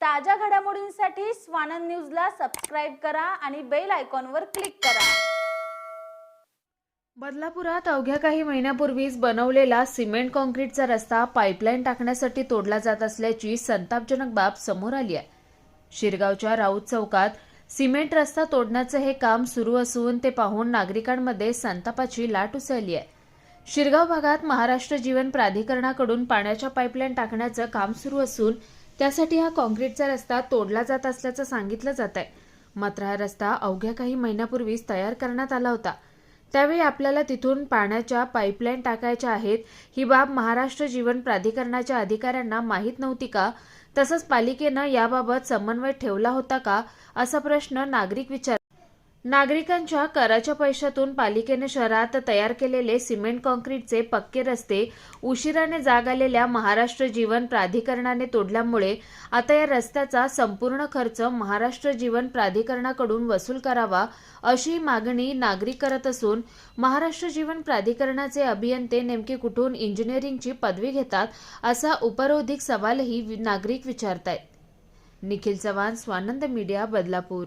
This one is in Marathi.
ताज्या घडामोडींसाठी स्वानंद न्यूजला सबस्क्राईब करा आणि बेल आयकॉनवर क्लिक करा. बदलापुरात अवघ्या काही महिन्यापूर्वीच बनवलेला सिमेंट कॉन्क्रीटचा रस्ता पाईपलाईन टाकण्यासाठी तोडला जात असल्याची संतापजनक बाब समोर आली आहे. शिरगावच्या राऊत चौकात सिमेंट रस्ता तोडण्याचं हे काम सुरू असून ते पाहून नागरिकांमध्ये संतापाची लाट उसळली आहे. शिरगाव भागात महाराष्ट्र जीवन प्राधिकरणाकडून पाण्याच्या पाईपलाईन टाकण्याचं काम सुरू असून त्यासाठी हा काँक्रीटचा रस्ता तोडला जात असल्याचं सांगितलं जात आहे मात्र हा रस्ता अवघ्या काही महिन्यापूर्वीच तयार करण्यात आला होता. त्यावेळी आपल्याला तिथून पाण्याच्या पाईपलाईन टाकायच्या आहेत ही बाब महाराष्ट्र जीवन प्राधिकरणाच्या अधिकाऱ्यांना माहीत नव्हती का? तसंच पालिकेनं याबाबत समन्वय ठेवला होता का? असा प्रश्न नागरिक विचार नागरिकांच्या कराच्या पैशातून पालिकेने शहरात तयार केलेले सिमेंट कॉन्क्रीटचे पक्के रस्ते उशिराने जाग आलेल्या महाराष्ट्र जीवन प्राधिकरणाने तोडल्यामुळे आता या रस्त्याचा संपूर्ण खर्च महाराष्ट्र जीवन प्राधिकरणाकडून वसूल करावा अशी मागणी नागरिक करत असून महाराष्ट्र जीवन प्राधिकरणाचे अभियंते नेमके कुठून इंजिनिअरिंगची पदवी घेतात असा उपरोधिक सवालही नागरिक विचारत आहेत निखिल चव्हाण स्वानंद मीडिया बदलापूर.